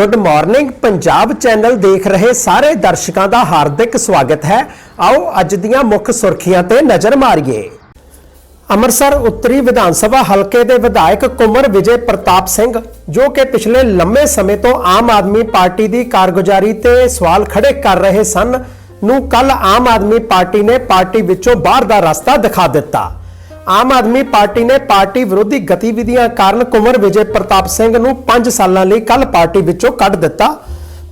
Good morning Punjab channel ਦੇਖ ਰਹੇ ਸਾਰੇ ਦਰਸ਼ਕਾਂ ਦਾ ਹਾਰਦਿਕ ਸਵਾਗਤ ਹੈ। ਆਓ ਅੱਜ ਦੀਆਂ ਮੁੱਖ ਸੁਰਖੀਆਂ ਤੇ ਨਜ਼ਰ ਮਾਰੀਏ। ਅੰਮ੍ਰਿਤਸਰ ਉੱਤਰੀ ਵਿਧਾਨ ਸਭਾ ਹਲਕੇ ਦੇ ਵਿਧਾਇਕ ਕੁਮਰ ਵਿਜੇ ਪ੍ਰਤਾਪ ਸਿੰਘ, ਜੋ ਕਿ ਪਿਛਲੇ ਲੰਮੇ ਸਮੇਂ ਤੋਂ ਆਮ ਆਦਮੀ ਪਾਰਟੀ ਦੀ ਕਾਰਗੁਜ਼ਾਰੀ ਤੇ ਸਵਾਲ ਖੜੇ ਕਰ ਰਹੇ ਸਨ, ਨੂੰ ਕੱਲ ਆਮ ਆਦਮੀ ਪਾਰਟੀ ਨੇ ਪਾਰਟੀ ਵਿੱਚੋਂ ਬਾਹਰ ਦਾ ਰਸਤਾ ਦਿਖਾ ਦਿੱਤਾ। ਆਮ ਆਦਮੀ ਪਾਰਟੀ ਨੇ ਪਾਰਟੀ ਵਿਰੋਧੀ ਗਤੀਵਿਧੀਆਂ ਕਾਰਨ ਕੁਮਰ ਵਿਜੇ ਪ੍ਰਤਾਪ ਸਿੰਘ ਨੂੰ 5 ਸਾਲਾਂ ਲਈ ਕੱਲ ਪਾਰਟੀ ਵਿੱਚੋਂ ਕੱਢ ਦਿੱਤਾ।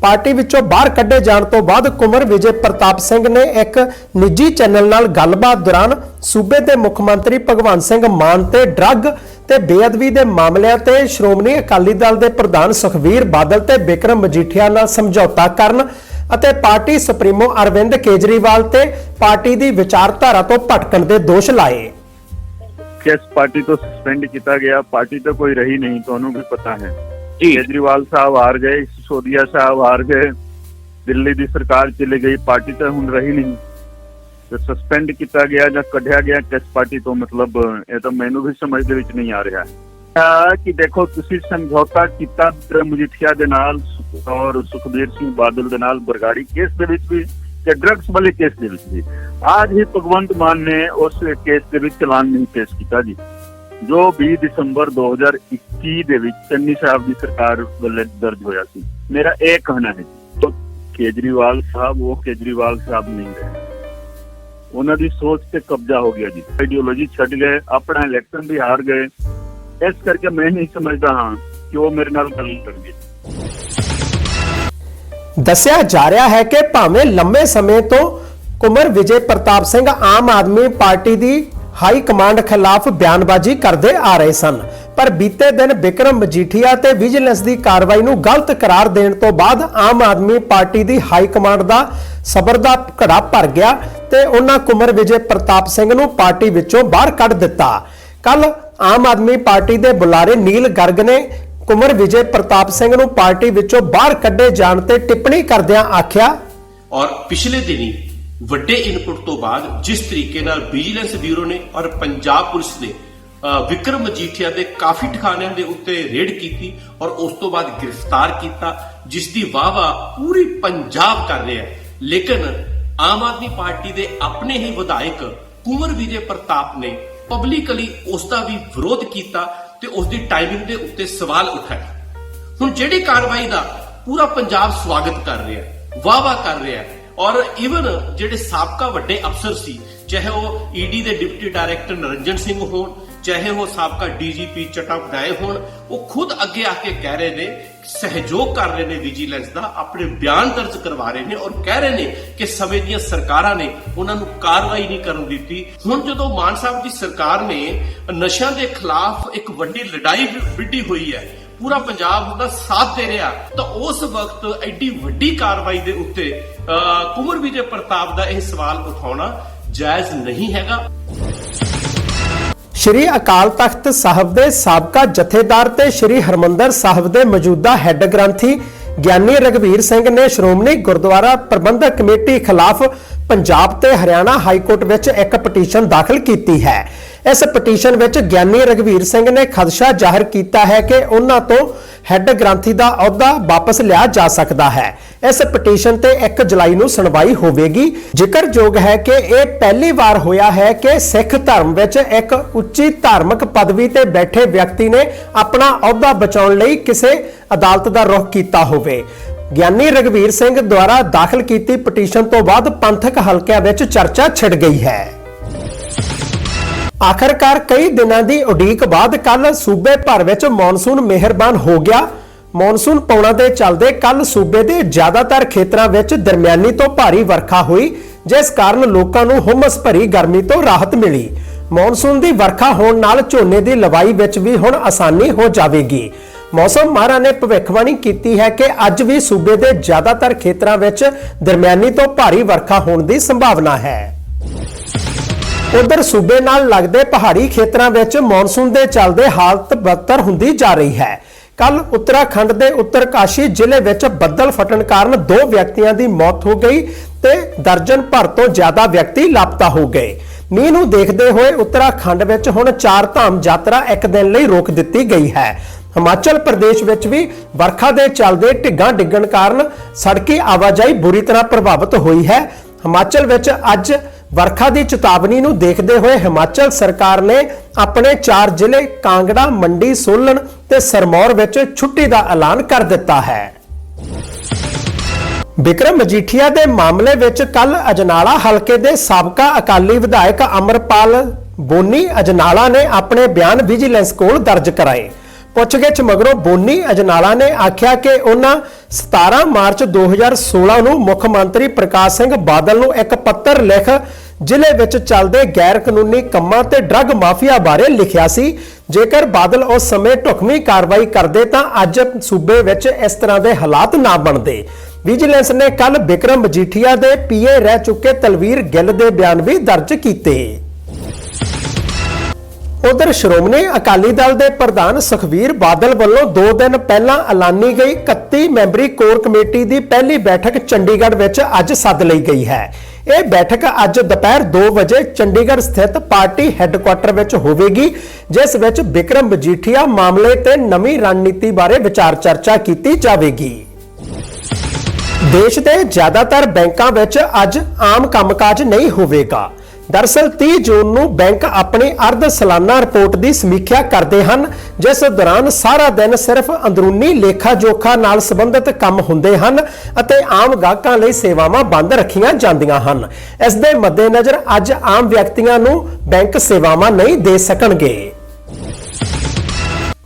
ਪਾਰਟੀ ਵਿੱਚੋਂ ਬਾਹਰ ਕੱਢੇ ਜਾਣ ਤੋਂ ਬਾਅਦ ਕੁਮਰ ਵਿਜੇ ਪ੍ਰਤਾਪ ਸਿੰਘ ਨੇ ਇੱਕ ਨਿੱਜੀ ਚੈਨਲ ਨਾਲ ਗੱਲਬਾਤ ਦੌਰਾਨ ਸੂਬੇ ਦੇ ਮੁੱਖ ਮੰਤਰੀ ਭਗਵੰਤ ਸਿੰਘ ਮਾਨ ਤੇ ਡਰੱਗ ਤੇ ਬੇਅਦਬੀ ਦੇ ਮਾਮਲਿਆਂ ਤੇ ਸ਼੍ਰੋਮਣੀ ਅਕਾਲੀ ਦਲ ਦੇ ਪ੍ਰਧਾਨ ਸੁਖਵੀਰ ਬਾਦਲ ਤੇ ਬਿਕਰਮ ਮਜੀਠੀਆ ਨਾਲ ਸਮਝੌਤਾ ਕਰਨ ਅਤੇ ਪਾਰਟੀ ਸੁਪਰੀਮੋ ਅਰਵਿੰਦ ਕੇਜਰੀਵਾਲ ਤੇ ਪਾਰਟੀ ਦੀ ਵਿਚਾਰਧਾਰਾ ਤੋਂ ਭਟਕਣ ਦੇ ਦੋਸ਼ ਲਾਏ। ਕਿਸ ਪਾਰਟੀ ਤੋਂ ਸਸਪੈਂਡ ਕੀਤਾ ਗਿਆ ਪਾਰਟੀ ਤਾਂ ਕੋਈ ਰਹੀ ਨਹੀਂ ਤੁਹਾਨੂੰ ਵੀ ਪਤਾ ਹੈ। ਜੀ। ਕੇਜਰੀਵਾਲ ਸਾਹਿਬ ਹਾਰ ਗਏ ਸਿਸੋਦੀਆ ਸਾਹਿਬ ਹਾਰ ਗਏ ਦਿੱਲੀ ਦੀ ਸਰਕਾਰ ਚਲੀ ਗਈ ਪਾਰਟੀ ਤਾਂ ਹੁਣ ਰਹੀ ਨਹੀਂ। ਤੇ ਸਸਪੈਂਡ ਕੀਤਾ ਗਿਆ ਜਾਂ ਕੱਢਿਆ ਗਿਆ ਕਿਸ ਪਾਰਟੀ ਤੋਂ ਮਤਲਬ ਇਹ ਤਾਂ ਮੈਨੂੰ ਵੀ ਸਮਝ ਦੇ ਵਿੱਚ ਨਹੀਂ ਆ ਰਿਹਾ। ਕਿ ਦੇਖੋ ਤੁਸੀਂ ਸਮਝੌਤਾ ਕੀਤਾ ਮਜੀਠੀਆ ਦੇ ਨਾਲ ਔਰ ਸੁਖਬੀਰ ਸਿੰਘ ਬਾਦਲ ਦੇ ਨਾਲ ਬਰਗਾੜੀ ਕੇਸ ਦੇ ਵਿੱਚ ਵੀ ਤੇ ਡਰੱਗਸ ਵਾਲੇ ਕੇਸ ਦੇ ਵਿੱਚ ਵੀ ਅੱਜ ਹੀ ਭਗਵੰਤ ਮਾਨ ਨੇ ਉਸ ਕੇਸ ਦੇ ਵਿੱਚ ਚਲਾਨ ਨਹੀਂ ਪੇਸ਼ ਕੀਤਾ ਜੀ ਜੋ 20 ਦਸੰਬਰ 2021 ਦੇ ਵਿੱਚ ਚੰਨੀ ਸਾਹਿਬ ਦੀ ਸਰਕਾਰ ਵੱਲੋਂ ਦਰਜ ਹੋਇਆ ਸੀ ਮੇਰਾ ਇਹ ਕਹਿਣਾ ਹੈ ਤੋ ਕੇਜਰੀਵਾਲ ਸਾਹਿਬ ਉਹ ਕੇਜਰੀਵਾਲ ਸਾਹਿਬ ਨਹੀਂ ਰਹੇ ਉਹਨਾਂ ਦੀ ਸੋਚ ਤੇ ਕਬਜ਼ਾ ਹੋ ਗਿਆ ਜੀ ਆਈਡੀਓਲੋਜੀ ਛੱਡ ਗਏ ਆਪਣਾ ਇਲੈਕਸ਼ਨ ਵੀ ਹਾਰ ਗਏ ਇਸ ਕਰਕੇ ਮੈਂ ਨਹੀਂ ਸਮਝਦਾ ਹਾਂ ਕਿ ਉਹ ਮੇਰੇ ਨਾਲ ਗੱਲ ਕਰਨਗੇ ਦੱਸਿਆ ਜਾ ਰਿਹਾ ਹੈ ਕਿ ਭਾਵੇਂ ਲੰਮੇ ਸਮੇਂ ਤੋਂ ਕੁਮਰ ਵਿਜੇ ਪ੍ਰਤਾਪ ਸਿੰਘ ਆਮ ਆਦਮੀ ਪਾਰਟੀ ਦੀ ਹਾਈ ਕਮਾਂਡ ਖਿਲਾਫ ਬਿਆਨਬਾਜ਼ੀ ਕਰਦੇ ਆ ਰਹੇ ਸਨ, ਪਰ ਬੀਤੇ ਦਿਨ ਵਿਕਰਮ ਮਜੀਠੀਆ ਤੇ ਵਿਜੀਲੈਂਸ ਦੀ ਕਾਰਵਾਈ ਨੂੰ ਗਲਤ ਕਰਾਰ ਦੇਣ ਤੋਂ ਬਾਅਦ ਆਮ ਆਦਮੀ ਪਾਰਟੀ ਦੀ ਹਾਈ ਕਮਾਂਡ ਦਾ ਸਬਰ ਦਾ ਘੜਾ ਭਰ ਗਿਆ ਤੇ ਉਹਨਾਂ ਕੁਮਰ ਵਿਜੇ ਪ੍ਰਤਾਪ ਸਿੰਘ ਨੂੰ ਪਾਰਟੀ ਵਿੱਚੋਂ ਬਾਹਰ ਕੱਢ ਦਿੱਤਾ। ਕੱਲ ਆਮ ਆਦਮੀ ਪਾਰਟੀ ਦੇ ਬੁਲਾਰੇ ਨੀਲ ਗਰਗ ਨੇ ਕੁਮਰ ਵਿਜੇ ਪ੍ਰਤਾਪ ਸਿੰਘ ਨੂੰ ਪਾਰਟੀ ਵਿੱਚੋਂ ਬਾਹਰ ਕੱਢੇ ਜਾਣ ਤੇ ਟਿੱਪਣੀ ਕਰਦਿਆਂ ਆਖਿਆ, ਔਰ ਪਿਛਲੇ ਦਿਨੀ ਵੱਡੇ ਇਨਪੁਟ ਤੋਂ ਬਾਅਦ ਜਿਸ ਤਰੀਕੇ ਨਾਲ ਵਿਜੀਲੈਂਸ ਬਿਊਰੋ ਨੇ ਔਰ ਪੰਜਾਬ ਪੁਲਿਸ ਨੇ ਵਿਕਰਮ ਮਜੀਠੀਆ ਦੇ ਕਾਫੀ ਠਿਕਾਣਿਆਂ ਦੇ ਉੱਤੇ ਰੇਡ ਕੀਤੀ ਔਰ ਉਸ ਤੋਂ ਬਾਅਦ ਗ੍ਰਿਫਤਾਰ ਕੀਤਾ, ਜਿਸ ਦੀ ਵਾਹਵਾ ਪੂਰੀ ਪੰਜਾਬ ਕਰ ਰਿਹਾ ਹੈ। ਲੇਕਿਨ ਆਮ ਆਦਮੀ ਪਾਰਟੀ ਦੇ ਆਪਣੇ ਹੀ ਵਿਧਾਇਕ ਕੁਮਰ ਵਿਜੇ ਪ੍ਰਤਾਪ ਨੇ ਪਬਲਿਕਲੀ ਉਸ ਦਾ ਵੀ ਵਿਰੋਧ ਕੀਤਾ ਤੇ ਉਸ ਦੀ ਟਾਈਮਿੰਗ ਦੇ ਉੱਤੇ ਸਵਾਲ ਉਠਾਏ ਹੁਣ ਜਿਹੜੀ ਕਾਰਵਾਈ ਦਾ ਪੂਰਾ ਪੰਜਾਬ ਸਵਾਗਤ ਕਰ ਰਿਹਾ ਹੈ ਵਾਹ ਵਾਹ ਕਰ ਰਿਹਾ ਹੈ ਔਰ ਇਵਨ ਜਿਹੜੇ ਸਾਬਕਾ ਵੱਡੇ ਅਫਸਰ ਸੀ, ਚਾਹੇ ਉਹ ਈਡੀ ਦੇ ਡਿਪਟੀ ਡਾਇਰੈਕਟਰ ਨਰਿੰਜਨ ਸਿੰਘ ਹੋਣ, ਚਾਹੇ ਉਹ ਸਾਬਕਾ ਡੀਜੀਪੀ ਚਟਾਪਡਾਏ ਹੋਣ, ਉਹ ਖੁਦ ਅੱਗੇ ਆ ਕੇ ਕਹਿ ਰਹੇ ਨੇ ਸਹਿਯੋਗ ਕਰ ਰਹੇ ਨੇ ਵਿਜੀਲੈਂਸ ਦਾ ਆਪਣੇ ਬਿਆਨ ਦਰਜ ਕਰਵਾ ਰਹੇ ਨੇ ਔਰ ਕਹਿ ਰਹੇ ਨੇ ਕਿ ਸਮੇਂ ਦੀਆਂ ਸਰਕਾਰਾਂ ਨੇ ਉਹਨਾਂ ਨੂੰ ਕਾਰਵਾਈ ਨਹੀਂ ਕਰਨ ਦਿੱਤੀ। ਹੁਣ ਜਦੋਂ ਮਾਨ ਸਾਹਿਬ ਦੀ ਸਰਕਾਰ ਨੇ ਨਸ਼ਿਆਂ ਦੇ ਖਿਲਾਫ ਇੱਕ ਵੱਡੀ ਲੜਾਈ ਵਿੱਢੀ ਹੋਈ ਹੈ ਪੂਰਾ ਪੰਜਾਬ ਉਹਦਾ ਸਾਥ ਦੇ ਰਿਹਾ ਤਾਂ ਉਸ ਵਕਤ ਐਡੀ ਵੱਡੀ ਕਾਰਵਾਈ ਦੇ ਉੱਤੇ ਅਹ, ਕੁੰਵਰ ਵਿਜੇ ਪ੍ਰਤਾਪ ਦਾ ਇਹ ਸਵਾਲ ਉਠਾਉਣਾ ਜਾਇਜ਼ ਨਹੀਂ ਹੈਗਾ। ਸ਼੍ਰੀ ਅਕਾਲ ਤਖਤ ਸਾਹਿਬ ਦੇ ਸਾਬਕਾ ਜਥੇਦਾਰ ਤੇ ਸ਼੍ਰੀ ਹਰਮੰਦਰ ਸਾਹਿਬ ਦੇ ਮੌਜੂਦਾ ਹੈੱਡ ਗ੍ਰੰਥੀ ਗਿਆਨੀ ਰਗਵੀਰ ਸਿੰਘ ਨੇ ਸ਼੍ਰੋਮਣੀ ਗੁਰਦੁਆਰਾ ਪ੍ਰਬੰਧਕ ਕਮੇਟੀ ਖਿਲਾਫ ਪੰਜਾਬ ਤੇ ਹਰਿਆਣਾ ਹਾਈ ਕੋਰਟ ਵਿੱਚ ਇੱਕ ਪਟੀਸ਼ਨ ਦਾਖਲ ਕੀਤੀ ਹੈ। ਇਸ ਪਟੀਸ਼ਨ ਵਿੱਚ ਗਿਆਨੀ ਰਗਵੀਰ ਸਿੰਘ ਨੇ ਖਦਸ਼ਾ ਜ਼ਾਹਰ ਕੀਤਾ ਹੈ ਕਿ ਉਹਨਾਂ ਤੋਂ ਹੈੱਡ ਗ੍ਰੰਥੀ ਦਾ ਅਹੁਦਾ ਵਾਪਸ ਲਿਆ ਜਾ ਸਕਦਾ ਹੈ। ਇਸ ਪਟੀਸ਼ਨ ਤੇ 1 ਜੁਲਾਈ ਨੂੰ ਸੁਣਵਾਈ ਹੋਵੇਗੀ। ਜ਼ਿਕਰਯੋਗ ਹੈ ਕਿ ਇਹ ਪਹਿਲੀ ਵਾਰ ਹੋਇਆ ਹੈ ਕਿ ਸਿੱਖ ਧਰਮ ਵਿੱਚ ਇੱਕ ਉੱਚੀ ਧਾਰਮਿਕ ਪਦਵੀ ਤੇ ਬੈਠੇ ਵਿਅਕਤੀ ਨੇ ਆਪਣਾ ਅਹੁਦਾ ਬਚਾਉਣ ਲਈ ਕਿਸੇ ਅਦਾਲਤ ਦਾ ਰੁਖ ਕੀਤਾ ਹੋਵੇ। ਗਿਆਨੀ ਰਗਵੀਰ ਸਿੰਘ ਦੁਆਰਾ ਦਾਖਲ ਕੀਤੀ ਪਟੀਸ਼ਨ ਤੋਂ ਬਾਅਦ ਪੰਥਕ ਹਲਕਿਆਂ ਵਿੱਚ ਚਰਚਾ ਛਿੜ ਗਈ ਹੈ। ਆਖਰਕਾਰ ਕਈ ਦਿਨਾਂ ਦੀ ਉਡੀਕ ਬਾਅਦ ਕੱਲ ਸੂਬੇ ਭਰ ਵਿੱਚ ਮੌਨਸੂਨ ਮਿਹਰਬਾਨ ਹੋ ਗਿਆ। ਮੌਨਸੂਨ ਪੌਣਾ ਦੇ ਚੱਲਦੇ ਕੱਲ ਸੂਬੇ ਦੇ ਜ਼ਿਆਦਾਤਰ ਖੇਤਰਾਂ ਵਿੱਚ ਦਰਮਿਆਨੀ ਤੋਂ ਭਾਰੀ ਵਰਖਾ ਹੋਈ, ਜਿਸ ਕਾਰਨ ਲੋਕਾਂ ਨੂੰ ਹੁਮਸ ਭਰੀ ਗਰਮੀ ਤੋਂ ਰਾਹਤ ਮਿਲੀ। ਮੌਨਸੂਨ ਦੀ ਵਰਖਾ ਹੋਣ ਨਾਲ ਝੋਨੇ ਦੀ ਲਵਾਈ ਵਿੱਚ ਵੀ ਹੁਣ ਆਸਾਨੀ ਹੋ ਜਾਵੇਗੀ। ਮੌਸਮ ਮਾਹਰਾਂ ਨੇ ਭਵਿੱਖਬਾਣੀ ਕੀਤੀ ਹੈ ਕਿ ਅੱਜ ਵੀ ਸੂਬੇ ਦੇ ਜ਼ਿਆਦਾਤਰ ਖੇਤਰਾਂ ਵਿੱਚ ਦਰਮਿਆਨੀ ਤੋਂ ਭਾਰੀ ਵਰਖਾ ਹੋਣ ਦੀ ਸੰਭਾਵਨਾ ਹੈ। ਉਧਰ ਸੂਬੇ ਨਾਲ ਲੱਗਦੇ ਪਹਾੜੀ ਖੇਤਰਾਂ ਵਿੱਚ ਮੌਨਸੂਨ ਦੇ ਚੱਲਦੇ ਹਾਲਤ ਬਦਤਰ ਹੁੰਦੀ ਜਾ ਰਹੀ ਹੈ। ਕੱਲ ਉੱਤਰਾਖੰਡ ਦੇ ਉੱਤਰਕਾਸ਼ੀ ਜ਼ਿਲ੍ਹੇ ਵਿੱਚ ਬੱਦਲ ਫਟਣ ਕਾਰਨ ਦੋ ਵਿਅਕਤੀਆਂ ਦੀ ਮੌਤ ਹੋ ਗਈ ਤੇ ਦਰਜਨ ਭਰ ਤੋਂ ਜ਼ਿਆਦਾ ਵਿਅਕਤੀ ਲਾਪਤਾ ਹੋ ਗਏ। ਮੀਂਹ ਨੂੰ ਦੇਖਦੇ ਹੋਏ ਉੱਤਰਾਖੰਡ ਵਿੱਚ ਹੁਣ ਚਾਰ ਧਾਮ ਯਾਤਰਾ ਇੱਕ ਦਿਨ ਲਈ ਰੋਕ ਦਿੱਤੀ ਗਈ ਹੈ। ਹਿਮਾਚਲ ਪ੍ਰਦੇਸ਼ ਵਿੱਚ ਵੀ ਵਰਖਾ ਦੇ ਚੱਲਦੇ ਢਿੱਗਾਂ ਡਿੱਗਣ ਕਾਰਨ ਸੜਕੀ ਆਵਾਜਾਈ ਬੁਰੀ ਤਰ੍ਹਾਂ ਪ੍ਰਭਾਵਿਤ ਹੋਈ ਹੈ। ਹਿਮਾਚਲ ਵਿੱਚ ਅੱਜ ਵਰਖਾ ਦੀ ਚੇਤਾਵਨੀ ਨੂੰ ਦੇਖਦੇ ਹੋਏ ਹਿਮਾਚਲ ਸਰਕਾਰ ਨੇ ਆਪਣੇ 4 ਜ਼ਿਲ੍ਹੇ ਕਾਂਗੜਾ, ਮੰਡੀ, ਸੋਲਨ ਤੇ ਸਰਮੌਰ ਵਿੱਚ ਛੁੱਟੀ ਦਾ ਐਲਾਨ ਕਰ ਦਿੱਤਾ ਹੈ। ਬਿਕਰਮ ਮਜੀਠੀਆ ਦੇ ਮਾਮਲੇ ਵਿੱਚ ਕੱਲ ਅਜਨਾਲਾ ਹਲਕੇ ਦੇ ਸਾਬਕਾ ਅਕਾਲੀ ਵਿਧਾਇਕ ਅਮਰਪਾਲ ਬੋਨੀ ਅਜਨਾਲਾ ਨੇ ਆਪਣੇ ਬਿਆਨ ਵਿਜੀਲੈਂਸ ਕੋਲ ਦਰਜ ਕਰਾਏ। ਪੁੱਛਗਿੱਛ ਮਗਰੋਂ ਬੋਨੀ ਅਜਨਾਲਾ ਨੇ ਆਖਿਆ ਕਿ ਉਹਨਾਂ 17 ਮਾਰਚ 2016 ਨੂੰ ਮੁੱਖ ਮੰਤਰੀ ਪ੍ਰਕਾਸ਼ ਸਿੰਘ ਬਾਦਲ ਨੂੰ ਇੱਕ ਪੱਤਰ ਲਿਖ ਜ਼ਿਲ੍ਹੇ ਵਿੱਚ ਚੱਲਦੇ ਗੈਰ ਕਾਨੂੰਨੀ ਕੰਮਾਂ ਤੇ ਡਰੱਗ ਮਾਫੀਆ ਬਾਰੇ ਲਿਖਿਆ ਸੀ। ਜੇਕਰ ਬਾਦਲ ਉਸ ਸਮੇਂ ਢੁਕਵੀਂ ਕਾਰਵਾਈ ਕਰਦੇ ਤਾਂ ਅੱਜ ਸੂਬੇ ਵਿੱਚ ਇਸ ਤਰ੍ਹਾਂ ਦੇ ਹਾਲਾਤ ਨਾ ਬਣਦੇ। ਵਿਜੀਲੈਂਸ ਨੇ ਕੱਲ ਬਿਕਰਮ ਮਜੀਠੀਆ ਦੇ ਪੀਏ ਰਹਿ ਚੁੱਕੇ ਤਲਵੀਰ ਗਿੱਲ ਦੇ ਬਿਆਨ ਵੀ ਦਰਜ ਕੀਤੇ। ਉਧਰ ਸ਼੍ਰੋਮਣੀ ਅਕਾਲੀ ਦਲ ਦੇ ਪ੍ਰਧਾਨ ਸੁਖਵੀਰ ਬਾਦਲ ਵੱਲੋਂ 2 ਦਿਨ ਪਹਿਲਾਂ ਐਲਾਨੀ ਗਈ 31 ਮੈਂਬਰੀ ਕੋਰ ਕਮੇਟੀ ਦੀ ਪਹਿਲੀ ਬੈਠਕ ਚੰਡੀਗੜ੍ਹ ਵਿੱਚ ਅੱਜ ਸੱਦ ਲਈ ਗਈ ਹੈ। ਇਹ ਬੈਠਕ ਅੱਜ ਦੁਪਹਿਰ 2 ਵਜੇ ਚੰਡੀਗੜ੍ਹ ਸਥਿਤ ਪਾਰਟੀ ਹੈੱਡਕੁਆਟਰ ਵਿੱਚ ਹੋਵੇਗੀ, ਜਿਸ ਵਿੱਚ ਵਿਕਰਮ ਮਜੀਠੀਆ ਮਾਮਲੇ ਤੇ ਨਵੀਂ ਰਣਨੀਤੀ ਬਾਰੇ ਵਿਚਾਰ ਚਰਚਾ ਕੀਤੀ ਜਾਵੇਗੀ। ਦੇਸ਼ ਦੇ ਜ਼ਿਆਦਾਤਰ ਬੈਂਕਾਂ ਵਿੱਚ ਅੱਜ ਆਮ ਕੰਮਕਾਜ ਨਹੀਂ ਹੋਵੇਗਾ। ਦਰਅਸਲ 30 ਜੂਨ ਨੂੰ ਬੈਂਕ ਆਪਣੀ ਅਰਧ ਸਾਲਾਨਾ ਰਿਪੋਰਟ ਦੀ ਸਮੀਖਿਆ ਕਰਦੇ ਹਨ, ਜਿਸ ਦੌਰਾਨ ਸਾਰਾ ਦਿਨ ਸਿਰਫ ਅੰਦਰੂਨੀ ਲੇਖਾ ਜੋਖਾ ਨਾਲ ਸੰਬੰਧਿਤ ਕੰਮ ਹੁੰਦੇ ਹਨ ਅਤੇ ਆਮ ਗਾਹਕਾਂ ਲਈ ਸੇਵਾਵਾਂ ਬੰਦ ਰੱਖੀਆਂ ਜਾਂਦੀਆਂ ਹਨ। ਇਸ ਦੇ ਮੱਦੇਨਜ਼ਰ ਅੱਜ ਆਮ ਵਿਅਕਤੀਆਂ ਨੂੰ ਬੈਂਕ ਸੇਵਾਵਾਂ ਨਹੀਂ ਦੇ ਸਕਣਗੇ।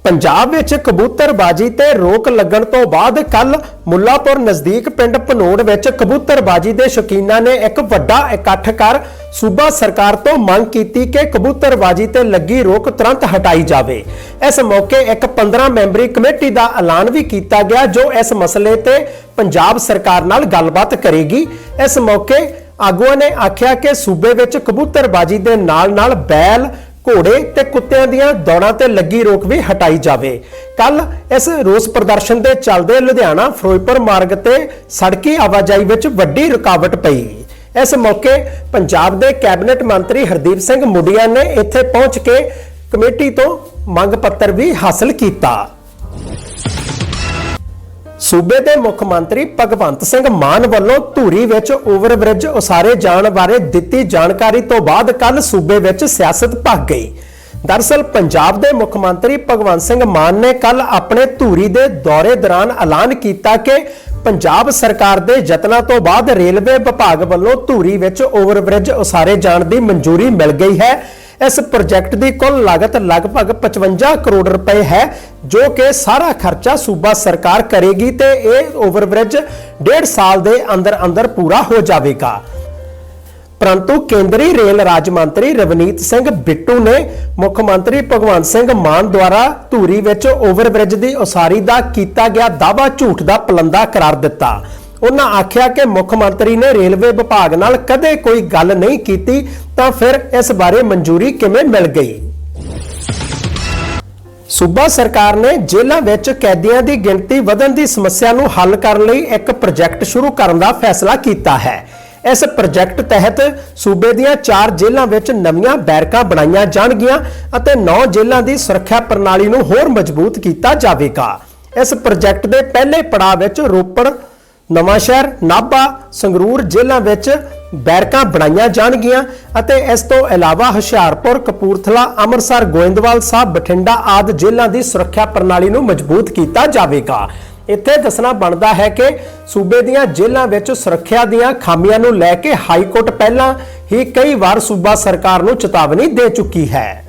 ਪੰਜਾਬ ਵਿੱਚ ਕਬੂਤਰਬਾਜੀ ਤੇ ਰੋਕ ਲੱਗਣ ਤੋਂ ਬਾਅਦ ਕੱਲ ਮੁੱਲਾਪੁਰ ਨਜ਼ਦੀਕ ਪਿੰਡ ਪਨੋੜ ਵਿੱਚ ਕਬੂਤਰਬਾਜੀ ਦੇ ਸ਼ੌਕੀਨਾਂ ਨੇ ਇੱਕ ਵੱਡਾ ਇਕੱਠ ਕਰ ਸੂਬਾ ਸਰਕਾਰ ਤੋਂ ਮੰਗ ਕੀਤੀ ਕਿ ਕਬੂਤਰਬਾਜੀ ਤੇ ਲੱਗੀ ਰੋਕ ਤੁਰੰਤ ਹਟਾਈ ਜਾਵੇ। ਇਸ ਮੌਕੇ ਇੱਕ 15 ਮੈਂਬਰੀ ਕਮੇਟੀ ਦਾ ਐਲਾਨ ਵੀ ਕੀਤਾ ਗਿਆ, ਜੋ ਇਸ ਮਸਲੇ ਤੇ ਪੰਜਾਬ ਸਰਕਾਰ ਨਾਲ ਗੱਲਬਾਤ ਕਰੇਗੀ। ਇਸ ਮੌਕੇ ਆਗੂਆਂ ਨੇ ਆਖਿਆ ਕਿ ਸੂਬੇ ਵਿੱਚ ਕਬੂਤਰਬਾਜੀ ਦੇ ਨਾਲ-ਨਾਲ ਬੈਲ ਘੋੜੇ ਤੇ ਕੁੱਤਿਆਂ ਦੀਆਂ ਦੌੜਾਂ ਤੇ ਲੱਗੀ ਰੋਕ ਵੀ ਹਟਾਈ ਜਾਵੇ। ਕੱਲ ਇਸ ਰੋਸ ਪ੍ਰਦਰਸ਼ਨ ਦੇ ਚੱਲਦੇ ਲੁਧਿਆਣਾ, ਫਿਰੋਜ਼ਪੁਰ ਮਾਰਗ ਤੇ ਸੜਕੀ ਆਵਾਜਾਈ ਵਿੱਚ ਵੱਡੀ ਰੁਕਾਵਟ ਪਈ। ਇਸ ਮੌਕੇ ਪੰਜਾਬ ਦੇ ਕੈਬਨਿਟ ਮੰਤਰੀ ਹਰਦੀਪ ਸਿੰਘ ਮੁੰਡੀਆਂ ਨੇ ਇੱਥੇ ਪਹੁੰਚ ਕੇ ਕਮੇਟੀ ਤੋਂ ਮੰਗ ਪੱਤਰ ਵੀ ਹਾਸਲ ਕੀਤਾ। ਸੂਬੇ ਦੇ ਮੁੱਖ ਮੰਤਰੀ ਭਗਵੰਤ ਸਿੰਘ ਮਾਨ ਵੱਲੋਂ ਧੂਰੀ ਵਿੱਚ ਓਵਰਬ੍ਰਿਜ ਉਸਾਰੇ ਜਾਣ ਬਾਰੇ ਦਿੱਤੀ ਜਾਣਕਾਰੀ ਤੋਂ ਬਾਅਦ ਕੱਲ ਸੂਬੇ ਵਿੱਚ ਸਿਆਸਤ ਭੱਗ ਗਈ। ਦਰਸਲ, ਪੰਜਾਬ ਦੇ ਮੁੱਖ ਮੰਤਰੀ ਭਗਵੰਤ ਸਿੰਘ ਮਾਨ ਨੇ ਕੱਲ ਆਪਣੇ ਧੂਰੀ ਦੇ ਦੌਰੇ ਦੌਰਾਨ ਐਲਾਨ ਕੀਤਾ ਕਿ ਪੰਜਾਬ ਸਰਕਾਰ ਦੇ ਯਤਨਾਂ ਤੋਂ ਬਾਅਦ ਰੇਲਵੇ ਵਿਭਾਗ ਵੱਲੋਂ ਧੂਰੀ ਵਿੱਚ ਓਵਰਬ੍ਰਿਜ ਉਸਾਰੇ ਜਾਣ ਦੀ ਮਨਜ਼ੂਰੀ ਮਿਲ ਗਈ ਹੈ। ਇਸ ਪ੍ਰੋਜੈਕਟ ਦੀ ਕੁੱਲ ਲਾਗਤ ਲਗਭਗ 55 ਕਰੋੜ ਰੁਪਏ ਹੈ ਜੋ ਕਿ ਸਾਰਾ ਖਰਚਾ ਸੂਬਾ ਸਰਕਾਰ ਕਰੇਗੀ ਤੇ ਇਹ ਓਵਰਬ੍ਰਿਜ 1.5 ਸਾਲ ਦੇ ਅੰਦਰ ਅੰਦਰ ਪੂਰਾ ਹੋ ਜਾਵੇਗਾ। ਪਰੰਤੂ ਕੇਂਦਰੀ ਰੇਲ ਰਾਜ ਮੰਤਰੀ ਰਵਨੀਤ ਸਿੰਘ ਬਿੱਟੂ ਨੇ ਮੁੱਖ ਮੰਤਰੀ ਭਗਵੰਤ ਸਿੰਘ ਮਾਨ ਦੁਆਰਾ ਧੂਰੀ ਵਿੱਚ ਓਵਰਬ੍ਰਿਜ ਦੀ ਉਸਾਰੀ ਦਾ ਕੀਤਾ ਗਿਆ ਦਾਅਵਾ ਝੂਠ ਦਾ ਪਲੰਦਾ ਕਰਾਰ ਦਿੱਤਾ। ਉਹਨਾਂ ਆਖਿਆ ਕਿ ਮੁੱਖ ਮੰਤਰੀ ਨੇ ਰੇਲਵੇ ਵਿਭਾਗ ਨਾਲ ਕਦੇ ਕੋਈ ਗੱਲ ਨਹੀਂ ਕੀਤੀ ਤਾਂ ਫਿਰ ਇਸ ਬਾਰੇ ਮਨਜ਼ੂਰੀ ਕਿਵੇਂ ਮਿਲ ਗਈ? ਸੂਬਾ ਸਰਕਾਰ ਨੇ ਜੇਲ੍ਹਾਂ ਵਿੱਚ ਕੈਦੀਆਂ ਦੀ ਗਿਣਤੀ ਵਧਣ ਦੀ ਸਮੱਸਿਆ ਨੂੰ ਹੱਲ ਕਰਨ ਲਈ ਇੱਕ ਪ੍ਰੋਜੈਕਟ ਸ਼ੁਰੂ ਕਰਨ ਦਾ ਫੈਸਲਾ ਕੀਤਾ ਹੈ। ਇਸ ਪ੍ਰੋਜੈਕਟ ਤਹਿਤ ਸੂਬੇ ਦੀਆਂ 4 ਜੇਲ੍ਹਾਂ ਵਿੱਚ ਨਵੀਆਂ ਬੈਰਕਾਂ ਬਣਾਈਆਂ ਜਾਣਗੀਆਂ ਅਤੇ 9 ਜੇਲ੍ਹਾਂ ਦੀ ਸੁਰੱਖਿਆ ਪ੍ਰਣਾਲੀ ਨੂੰ ਹੋਰ ਮਜ਼ਬੂਤ ਕੀਤਾ ਜਾਵੇਗਾ। ਇਸ ਪ੍ਰੋਜੈਕਟ ਦੇ ਪਹਿਲੇ ਪੜਾਅ ਵਿੱਚ ਰੋਪੜ, ਨਵਾਂਸ਼ਹਿਰ, ਨਾਭਾ, ਸੰਗਰੂਰ ਜ਼ਿਲ੍ਹਾ ਵਿੱਚ ਬੈਰਕਾਂ ਬਣਾਈਆਂ ਜਾਣਗੀਆਂ ਅਤੇ ਇਸ ਤੋਂ ਇਲਾਵਾ ਹੁਸ਼ਿਆਰਪੁਰ, ਕਪੂਰਥਲਾ, ਅੰਮ੍ਰਿਤਸਰ, ਗੋਇੰਦਵਾਲ ਸਾਹਿਬ, ਬਠਿੰਡਾ ਆਦਿ ਜ਼ਿਲ੍ਹਿਆਂ ਦੀ ਸੁਰੱਖਿਆ ਪ੍ਰਣਾਲੀ ਨੂੰ ਮਜ਼ਬੂਤ ਕੀਤਾ ਜਾਵੇਗਾ। ਇੱਥੇ ਦੱਸਣਾ ਬਣਦਾ ਹੈ ਕਿ ਸੂਬੇ ਦੀਆਂ ਜੇਲ੍ਹਾਂ ਵਿੱਚ ਸੁਰੱਖਿਆ ਦੀਆਂ ਖਾਮੀਆਂ ਨੂੰ ਲੈ ਕੇ ਹਾਈ ਕੋਰਟ ਪਹਿਲਾਂ ਹੀ ਕਈ ਵਾਰ ਸੂਬਾ ਸਰਕਾਰ ਨੂੰ ਚੇਤਾਵਨੀ ਦੇ ਚੁੱਕੀ ਹੈ।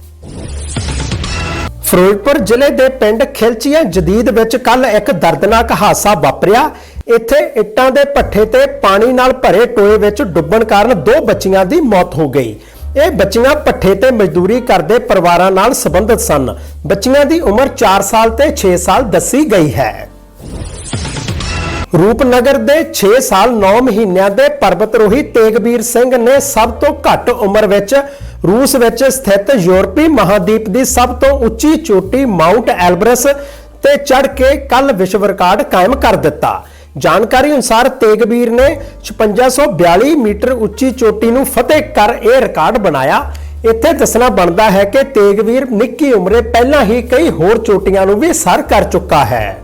ਫਿਰੋਜ਼ਪੁਰ ਜ਼ਿਲ੍ਹੇ ਦੇ ਪਿੰਡ ਖਿਲਚੀਆਂ ਜਦੀਦ ਵਿੱਚ ਕੱਲ ਇੱਕ ਦਰਦਨਾਕ ਹਾਦਸਾ ਵਾਪਰਿਆ। ਇੱਥੇ ਇੱਟਾਂ ਦੇ ਭੱਠੇ ਤੇ ਪਾਣੀ ਨਾਲ ਭਰੇ ਟੋਏ ਵਿੱਚ ਡੁੱਬਣ ਕਾਰਨ ਦੋ ਬੱਚੀਆਂ ਦੀ ਮੌਤ ਹੋ ਗਈ। ਇਹ ਬੱਚੀਆਂ ਭੱਠੇ ਤੇ ਮਜ਼ਦੂਰੀ ਕਰਦੇ ਪਰਿਵਾਰਾਂ ਨਾਲ ਸੰਬੰਧਿਤ ਸਨ। ਬੱਚੀਆਂ ਦੀ ਉਮਰ 4 ਸਾਲ ਤੇ 6 ਸਾਲ ਦੱਸੀ ਗਈ ਹੈ। ਰੂਪਨਗਰ ਦੇ 6 ਸਾਲ 9 ਮਹੀਨਿਆਂ ਦੇ ਪਰਬਤਰੋਹੀ ਤੇਗਵੀਰ ਸਿੰਘ ਨੇ ਸਭ ਤੋਂ ਘੱਟ ਉਮਰ ਵਿੱਚ ਰੂਸ ਵਿੱਚ ਸਥਿਤ ਯੂਰਪੀ ਮਹਾਦੀਪ ਦੀ ਸਭ ਤੋਂ ਉੱਚੀ ਚੋਟੀ ਮਾਊਂਟ ਐਲਬਰਸ ਤੇ ਚੜ੍ਹ ਕੇ ਕੱਲ ਵਿਸ਼ਵ ਰਿਕਾਰਡ ਕਾਇਮ ਕਰ ਦਿੱਤਾ। ਜਾਣਕਾਰੀ ਅਨੁਸਾਰ ਤੇਗਵੀਰ ਨੇ 5642 ਮੀਟਰ ਉੱਚੀ ਚੋਟੀ ਨੂੰ ਫਤਿਹ ਕਰ ਇਹ ਰਿਕਾਰਡ ਬਣਾਇਆ। ਇੱਥੇ ਦੱਸਣਾ ਬਣਦਾ ਹੈ ਕਿ ਤੇਗਵੀਰ ਨਿੱਕੀ ਉਮਰੇ ਪਹਿਲਾਂ ਹੀ ਕਈ ਹੋਰ ਚੋਟੀਆਂ ਨੂੰ ਵੀ ਸਰ ਕਰ ਚੁੱਕਾ ਹੈ।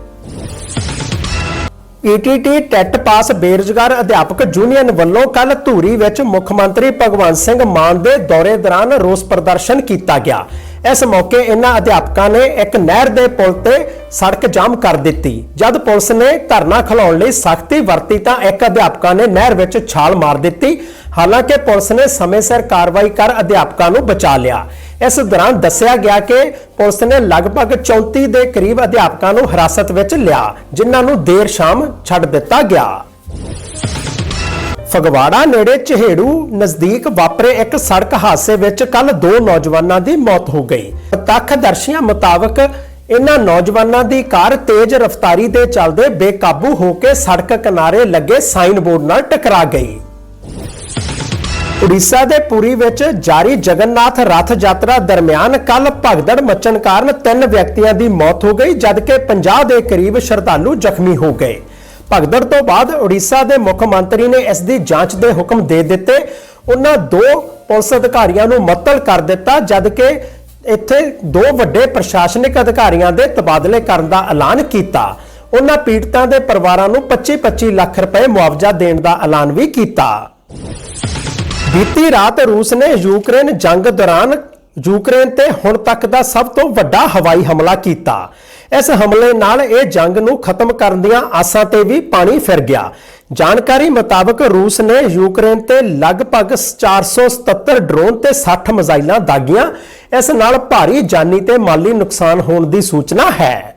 ਪੀਟੀਟੀ ਟੈਟ ਪਾਸ ਬੇਰੁਜ਼ਗਾਰ ਅਧਿਆਪਕ ਯੂਨੀਅਨ ਵੱਲੋਂ ਕੱਲ ਧੂਰੀ ਵਿੱਚ ਮੁੱਖ ਮੰਤਰੀ ਭਗਵੰਤ ਸਿੰਘ ਮਾਨ ਦੇ ਦੌਰੇ ਦੌਰਾਨ ਰੋਸ ਪ੍ਰਦਰਸ਼ਨ ਕੀਤਾ ਗਿਆ। ਇਸ ਮੌਕੇ ਇਹਨਾਂ ਅਧਿਆਪਕਾਂ ਨੇ ਇੱਕ ਨਹਿਰ ਦੇ ਪੁਲ ਤੇ ਸੜਕ ਜਾਮ ਕਰ ਦਿੱਤੀ। ਜਦ ਪੁਲਿਸ ਨੇ ਧਰਨਾ ਖਿਲਾਉਣ ਲਈ ਸਖਤੀ ਵਰਤੀ ਤਾਂ ਇੱਕ ਅਧਿਆਪਕਾਂ ਨੇ ਨਹਿਰ ਵਿੱਚ ਛਾਲ ਮਾਰ ਦਿੱਤੀ। ਹਾਲਾਂਕਿ ਪੁਲਿਸ ਨੇ ਸਮੇਂ ਸਿਰ ਕਾਰਵਾਈ ਕਰ ਅਧਿਆਪਕਾਂ ਨੂੰ ਬਚਾ ਲਿਆ। ਇਸ ਦੌਰਾਨ ਦੱਸਿਆ ਗਿਆ ਕਿ ਪੁਲਿਸ ਨੇ ਲਗਭਗ 34 ਦੇ ਕਰੀਬ ਅਧਿਆਪਕਾਂ ਨੂੰ ਹਿਰਾਸਤ ਵਿੱਚ ਲਿਆ, ਜਿਨ੍ਹਾਂ ਨੂੰ ਦੇਰ ਸ਼ਾਮ ਛੱਡ ਦਿੱਤਾ ਗਿਆ। ਫਗਵਾੜਾ ਨੇੜੇ ਚਹੇੜੂ ਨਜ਼ਦੀਕ ਵਾਪਰੇ ਇੱਕ ਸੜਕ ਹਾਦਸੇ ਵਿੱਚ ਕੱਲ ਦੋ ਨੌਜਵਾਨਾਂ ਦੀ ਮੌਤ ਹੋ ਗਈ। ਪ੍ਰਤੱਖਦਰਸ਼ੀਆਂ ਮੁਤਾਬਕ ਇਨ੍ਹਾਂ ਨੌਜਵਾਨਾਂ ਦੀ ਕਾਰ ਤੇਜ਼ ਰਫ਼ਤਾਰੀ ਦੇ ਚੱਲਦੇ ਬੇਕਾਬੂ ਹੋ ਕੇ ਸੜਕ ਕਿਨਾਰੇ ਲੱਗੇ ਸਾਈਨ ਬੋਰਡ ਨਾਲ ਟਕਰਾ ਗਈ। ਉੜੀਸਾ ਦੇ ਪੁਰੀ ਵਿੱਚ ਜਾਰੀ ਜਗਨਨਾਥ ਰਥ ਯਾਤਰਾ ਦਰਮਿਆਨ ਕੱਲ ਭਗਦੜ ਮੱਚਣ ਕਾਰਨ ਤਿੰਨ ਵਿਅਕਤੀਆਂ ਦੀ ਮੌਤ ਹੋ ਗਈ, ਜਦਕਿ 50 ਦੇ ਕਰੀਬ ਸ਼ਰਧਾਲੂ ਜ਼ਖਮੀ ਹੋ ਗਏ। ਭਗਦੜ ਤੋਂ ਬਾਅਦ ਉੜੀਸਾ ਦੇ ਮੁੱਖ ਮੰਤਰੀ ਨੇ ਇਸ ਦੀ ਜਾਂਚ ਦੇ ਹੁਕਮ ਦੇ ਦਿੱਤੇ। ਉਹਨਾਂ ਦੋ ਪੁਲਿਸ ਅਧਿਕਾਰੀਆਂ ਨੂੰ ਮੁਅੱਤਲ ਕਰ ਦਿੱਤਾ, ਜਦਕਿ ਇੱਥੇ ਦੋ ਵੱਡੇ ਪ੍ਰਸ਼ਾਸਨਿਕ ਅਧਿਕਾਰੀਆਂ ਦੇ ਤਬਾਦਲੇ ਕਰਨ ਦਾ ਐਲਾਨ ਕੀਤਾ। ਉਹਨਾਂ ਪੀੜਤਾਂ ਦੇ ਪਰਿਵਾਰਾਂ ਨੂੰ 25-25 ਲੱਖ ਰੁਪਏ ਮੁਆਵਜ਼ਾ ਦੇਣ ਦਾ ਐਲਾਨ ਵੀ ਕੀਤਾ। ਬੀਤੀ ਰਾਤ ਰੂਸ ਨੇ ਯੂਕਰੇਨ ਜੰਗ ਦੌਰਾਨ ਯੂਕਰੇਨ ਤੇ ਹੁਣ ਤੱਕ ਦਾ ਸਭ ਤੋਂ ਵੱਡਾ ਹਵਾਈ ਹਮਲਾ ਕੀਤਾ। ਇਸ ਹਮਲੇ ਨਾਲ ਇਹ ਜੰਗ ਨੂੰ ਖਤਮ ਕਰਨ ਦੀਆਂ ਆਸਾਂ ਤੇ ਵੀ ਪਾਣੀ ਫਿਰ ਗਿਆ। ਜਾਣਕਾਰੀ ਮੁਤਾਬਕ ਰੂਸ ਨੇ ਯੂਕਰੇਨ ਤੇ ਲਗਭਗ 477 ਡਰੋਨ ਤੇ 60 ਮਿਜ਼ਾਈਲਾਂ ਦਾਗੀਆਂ। ਇਸ ਨਾਲ ਭਾਰੀ ਜਾਨੀ ਤੇ ਮਾਲੀ ਨੁਕਸਾਨ ਹੋਣ ਦੀ ਸੂਚਨਾ ਹੈ।